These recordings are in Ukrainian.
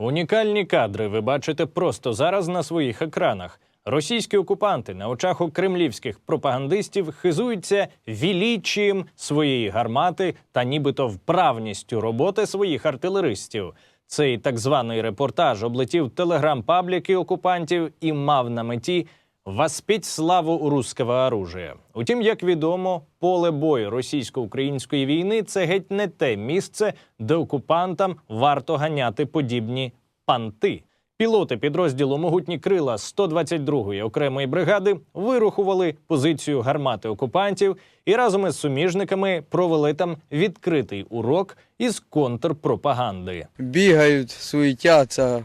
Унікальні кадри ви бачите просто зараз на своїх екранах. Російські окупанти на очах у кремлівських пропагандистів хизуються вілічієм своєї гармати та нібито вправністю роботи своїх артилеристів. Цей так званий репортаж облетів телеграм-пабліки окупантів і мав на меті воспіть славу русского оружия. Утім, як відомо, поле бою російсько-української війни це геть не те місце, де окупантам варто ганяти подібні панти. Пілоти підрозділу Могутні крила 122-ї окремої бригади вирухували позицію гармати окупантів і разом із суміжниками провели там відкритий урок із контрпропаганди. бігають, суетяться,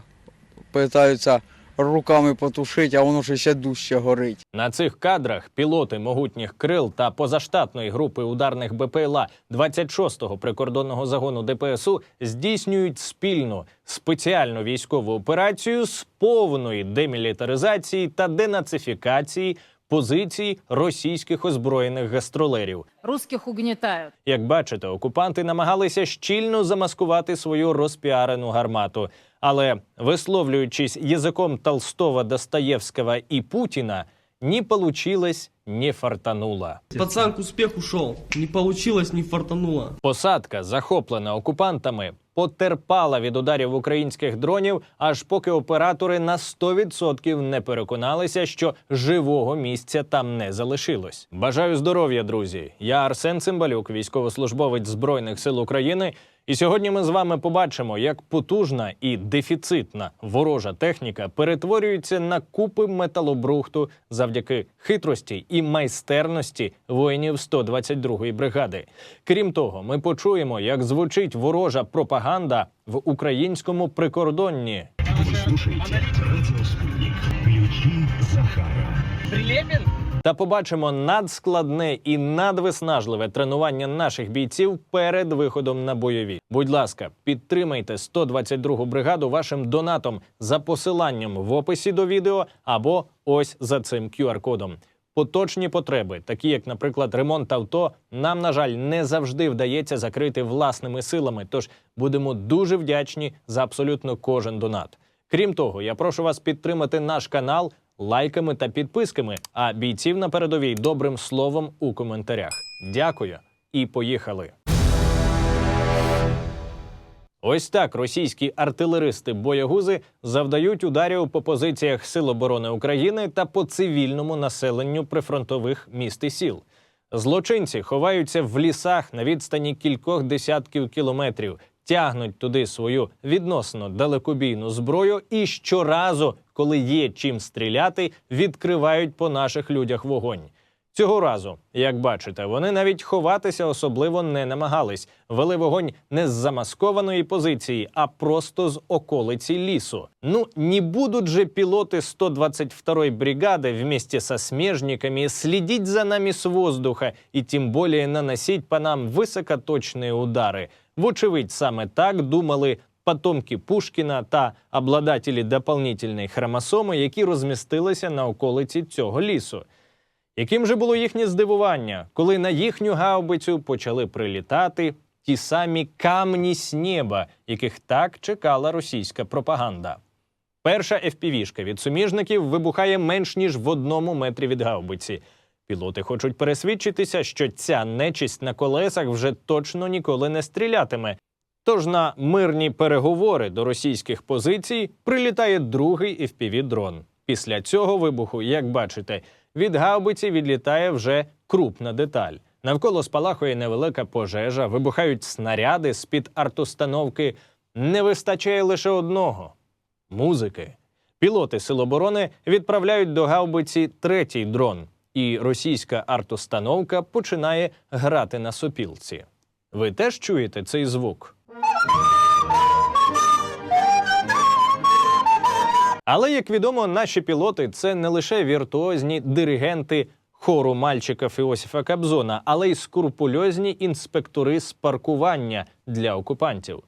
питаються руками потушити, а воно ж ще дужче горить. На цих кадрах пілоти могутніх крил та позаштатної групи ударних БПЛА 26-го прикордонного загону ДПСУ здійснюють спільну спеціальну військову операцію з повної демілітаризації та денацифікації позицій російських озброєних гастролерів. Русських угнітають. Як бачите, окупанти намагалися щільно замаскувати свою розпіарену гармату. Але висловлюючись язиком Толстого, Достоєвського і Путіна, ні получилось, ні фартанула. Пацан к успеху шел. Не получилось, не фартануло. Посадка, захоплена окупантами, потерпала від ударів українських дронів, аж поки оператори на 100% не переконалися, що живого місця там не залишилось. Бажаю здоров'я, друзі! Я Арсен Цимбалюк, військовослужбовець Збройних сил України. І сьогодні ми з вами побачимо, як потужна і дефіцитна ворожа техніка перетворюється на купи металобрухту завдяки хитрості і майстерності воїнів 122-ї бригади. Крім того, ми почуємо, як звучить ворожа пропаганда в українському прикордонні. Слушайте радиоспутник. Ключи Захара. Та побачимо надскладне і надвиснажливе тренування наших бійців перед виходом на бойові. Будь ласка, підтримайте 122-гу бригаду вашим донатом за посиланням в описі до відео або ось за цим QR-кодом. Поточні потреби, такі як, наприклад, ремонт авто, нам, на жаль, не завжди вдається закрити власними силами. Тож будемо дуже вдячні за абсолютно кожен донат. Крім того, я прошу вас підтримати наш канал лайками та підписками, а бійців на передовій добрим словом у коментарях. Дякую і поїхали. Ось так російські артилеристи-боягузи завдають ударів по позиціях Сил оборони України та по цивільному населенню прифронтових міст і сіл. Злочинці ховаються в лісах на відстані кількох десятків кілометрів, тягнуть туди свою відносно далекобійну зброю і щоразу, коли є чим стріляти, відкривають по наших людях вогонь. Цього разу, як бачите, вони навіть ховатися особливо не намагались. Вели вогонь не з замаскованої позиції, а просто з околиці лісу. Ну, не будуть же пілоти 122-й бригади вместе со смежниками следить за нами с воздуха и тем более наносить по нам високоточні удари. Вочевидь, саме так думали потомки Пушкіна та обладателі дополнительної хромосоми, які розмістилися на околиці цього лісу. Яким же було їхнє здивування, коли на їхню гаубицю почали прилітати ті самі камні з неба, яких так чекала російська пропаганда? Перша FPV-шка від суміжників вибухає менш ніж в одному метрі від гаубиці. Пілоти хочуть пересвідчитися, що ця нечисть на колесах вже точно ніколи не стрілятиме. Тож на мирні переговори до російських позицій прилітає другий FPV-дрон. Після цього вибуху, як бачите, від гаубиці відлітає вже крупна деталь. Навколо спалахує невелика пожежа, вибухають снаряди з-під артустановки. Не вистачає лише одного музики. Пілоти Сил оборони відправляють до гаубиці третій дрон, і російська артустановка починає грати на сопілці. Ви теж чуєте цей звук? Але як відомо, наші пілоти це не лише віртуозні диригенти хору мальчика Фіосіфа Кабзона, але й скрупульозні інспектори з паркування для окупантів.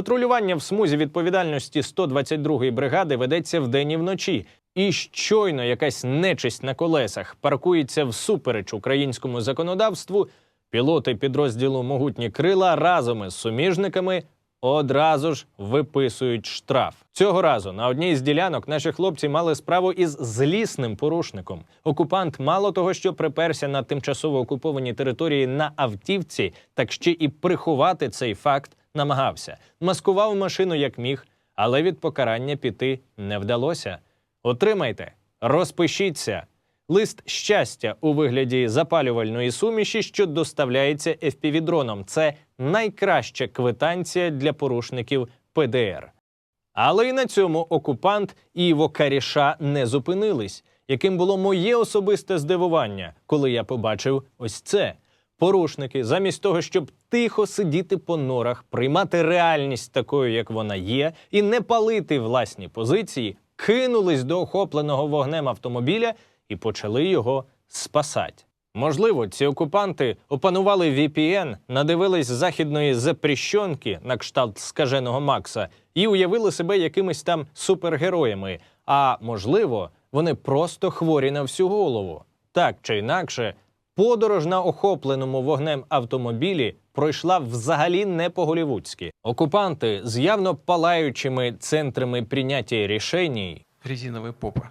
Патрулювання в смузі відповідальності 122-ї бригади ведеться вдень і вночі. І щойно якась нечисть на колесах паркується всупереч українському законодавству, пілоти підрозділу Могутні крила разом із суміжниками одразу ж виписують штраф. Цього разу на одній з ділянок наші хлопці мали справу із злісним порушником. Окупант мало того, що приперся на тимчасово окуповані території на автівці, так ще і приховати цей факт намагався. Маскував машину як міг, але від покарання піти не вдалося. Отримайте, розпишіться. Лист щастя у вигляді запалювальної суміші, що доставляється FPV-дроном. Це найкраща квитанція для порушників ПДР. Але і на цьому окупант і його каріша не зупинились. Яким було моє особисте здивування, коли я побачив ось це. Порушники, замість того, щоб тихо сидіти по норах, приймати реальність такою, як вона є, і не палити власні позиції, кинулись до охопленого вогнем автомобіля і почали його спасати. Можливо, ці окупанти опанували VPN, надивились західної запрещенки на кшталт скаженого Макса і уявили себе якимись там супергероями. А можливо, вони просто хворі на всю голову. Так чи інакше, подорож на охопленому вогнем автомобілі пройшла взагалі не по-голівудськи. Окупанти з явно палаючими центрами прийняття рішень резиновая попа.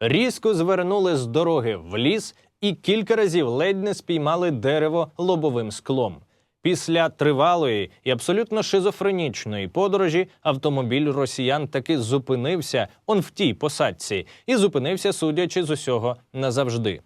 різко звернули з дороги в ліс і кілька разів ледь не спіймали дерево лобовим склом. Після тривалої і абсолютно шизофренічної подорожі автомобіль росіян таки зупинився он в тій посадці і зупинився, судячи з усього, назавжди.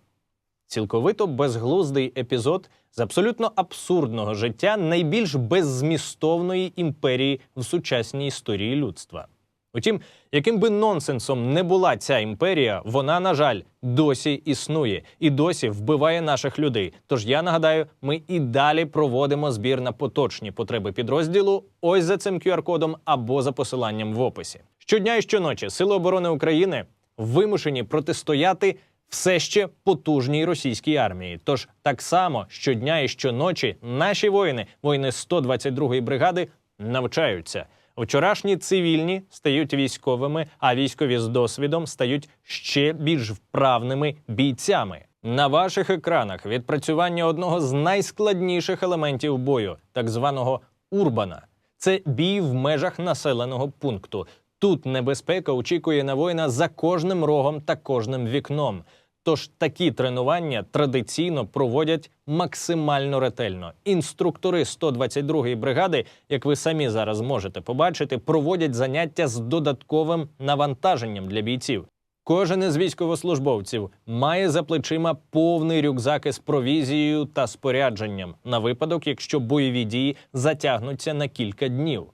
Цілковито безглуздий епізод з абсолютно абсурдного життя найбільш беззмістовної імперії в сучасній історії людства. Утім, яким би нонсенсом не була ця імперія, вона, на жаль, досі існує і досі вбиває наших людей. Тож я нагадаю, ми і далі проводимо збір на поточні потреби підрозділу ось за цим QR-кодом або за посиланням в описі. Щодня і щоночі Сили оборони України вимушені протистояти все ще потужній російській армії. Тож так само щодня і щоночі наші воїни, воїни 122-ї бригади, навчаються. Вчорашні цивільні стають військовими, а військові з досвідом стають ще більш вправними бійцями. На ваших екранах відпрацювання одного з найскладніших елементів бою, так званого урбана. Це бій в межах населеного пункту. Тут небезпека очікує на воїна за кожним рогом та кожним вікном. Тож такі тренування традиційно проводять максимально ретельно. Інструктори 122-ї бригади, як ви самі зараз можете побачити, проводять заняття з додатковим навантаженням для бійців. Кожен із військовослужбовців має за плечима повний рюкзак із провізією та спорядженням на випадок, якщо бойові дії затягнуться на кілька днів.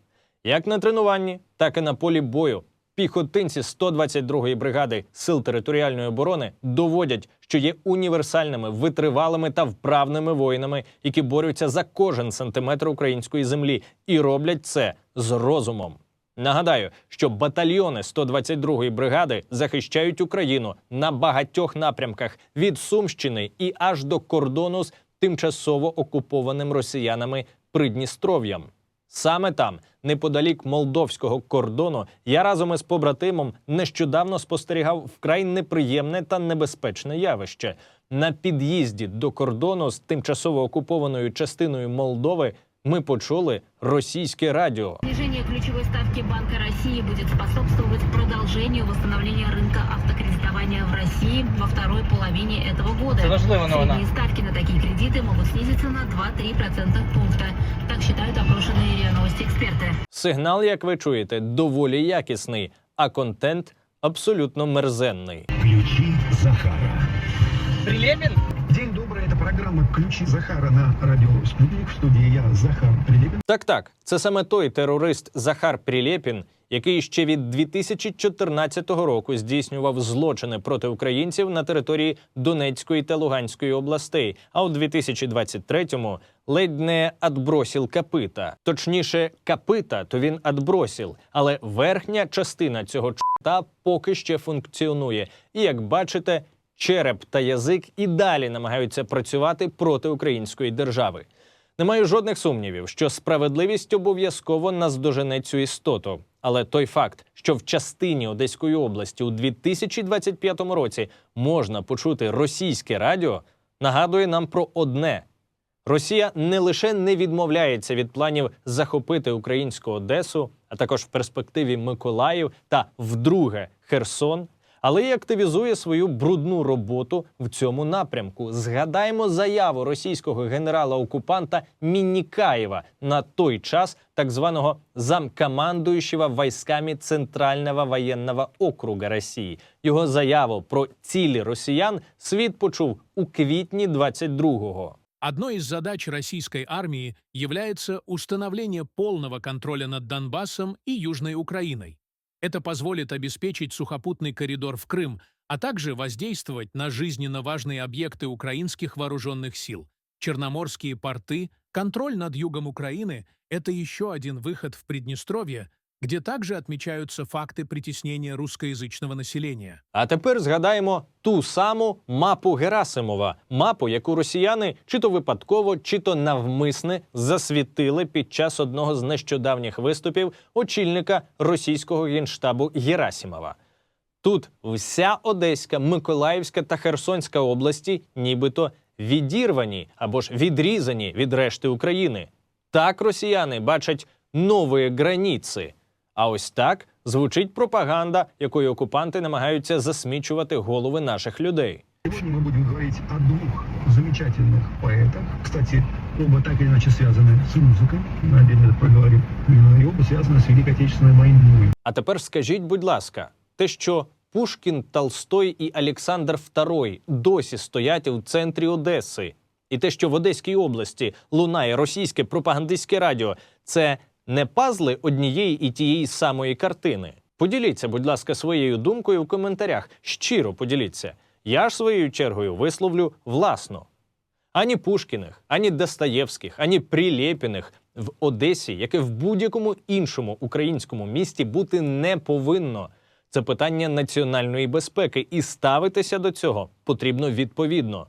Як на тренуванні, так і на полі бою. Піхотинці 122-ї бригади сил територіальної оборони доводять, що є універсальними, витривалими та вправними воїнами, які борються за кожен сантиметр української землі, і роблять це з розумом. Нагадаю, що батальйони 122-ї бригади захищають Україну на багатьох напрямках від Сумщини і аж до кордону з тимчасово окупованим росіянами Придністров'ям. Саме там, неподалік молдовського кордону, я разом із побратимом нещодавно спостерігав вкрай неприємне та небезпечне явище. На під'їзді до кордону з тимчасово окупованою частиною Молдови ми почули російське радіо. Снижение ключевой ставки Банка России будет способствовать продолжению восстановления рынка автокредитования в России во второй половине этого года. Средние ставки на такие кредиты могут снизиться на 2-3% пункта. Так считают Сигнал, як ви чуєте, доволі якісний, а контент абсолютно мерзенний. Ключи Захара. Прилепин? Программа «Ключи Захара» на радио «Спутник». В студии я, Захар Прилепин. Так, так, це саме той терорист Захар Прилєпін, який ще від 2014 року здійснював злочини проти українців на території Донецької та Луганської областей, а у 2023-му ледь не отбросил копита. Точніше, копита то він отбросил, але верхня частина цього чорта поки ще функціонує. І як бачите, череп та язик і далі намагаються працювати проти української держави. Не маю жодних сумнівів, що справедливість обов'язково наздожене цю істоту. Але той факт, що в частині Одеської області у 2025 році можна почути російське радіо, нагадує нам про одне: Росія не лише не відмовляється від планів захопити українську Одесу, а також в перспективі Миколаїв та вдруге Херсон, але й активізує свою брудну роботу в цьому напрямку. Згадаймо заяву російського генерала-окупанта Міннікаєва на той час так званого замкомандуючого військами Центрального воєнного округа Росії. Його заяву про цілі росіян світ почув у квітні 22-го. Одной из задач российской армии является установление полного контроля над Донбассом и Южной Украиной. Это позволит обеспечить сухопутный коридор в Крым, а также воздействовать на жизненно важные объекты украинских вооруженных сил. Черноморские порты, контроль над югом Украины – это еще один выход в Приднестровье, где также отмечаются факты притеснения русскоязычного населения. А тепер згадаємо ту саму мапу Герасимова, мапу, яку росіяни чи то випадково, чи то навмисне засвітили під час одного з нещодавніх виступів очільника російського генштабу Герасимова. Тут вся Одеська, Миколаївська та Херсонська області нібито відірвані або ж відрізані від решти України. Так росіяни бачать нові границі. А ось так звучить пропаганда, якою окупанти намагаються засмічувати голови наших людей. Сегодня мы будем говорить о двух замечательных поэтах. Кстати, оба так или иначе связаны с музыкой. Мы отдельно проговорим. И оба связаны с Великой Отечественной войной. А тепер скажіть, будь ласка, те, що Пушкін, Толстой і Олександр II досі стоять у центрі Одеси, і те, що в Одеській області лунає російське пропагандистське радіо, це не пазли однієї і тієї самої картини. Поділіться, будь ласка, своєю думкою в коментарях. Щиро поділіться. Я ж своєю чергою висловлю власно. Ані Пушкіних, ані Достоєвських, ані Прилєпіних в Одесі, як і в будь-якому іншому українському місті, бути не повинно. Це питання національної безпеки, і ставитися до цього потрібно відповідно.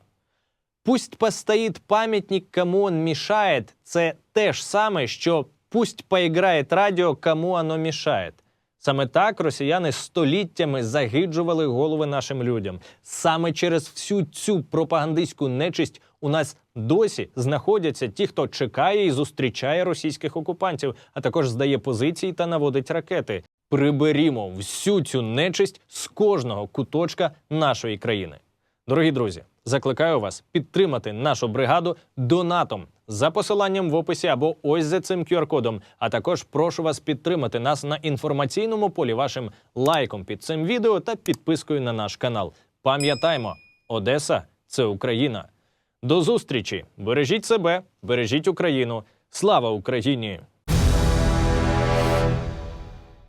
Пусть постоїть пам'ятник, кому он мішає, це те ж саме, що пусть поіграє радіо, кому оно мішає. Саме так росіяни століттями загиджували голови нашим людям. Саме через всю цю пропагандистську нечисть у нас досі знаходяться ті, хто чекає і зустрічає російських окупантів, а також здає позиції та наводить ракети. Приберімо всю цю нечисть з кожного куточка нашої країни. Дорогі друзі, закликаю вас підтримати нашу бригаду донатом за посиланням в описі або ось за цим QR-кодом. А також прошу вас підтримати нас на інформаційному полі вашим лайком під цим відео та підпискою на наш канал. Пам'ятаймо, Одеса це Україна. До зустрічі! Бережіть себе, бережіть Україну. Слава Україні!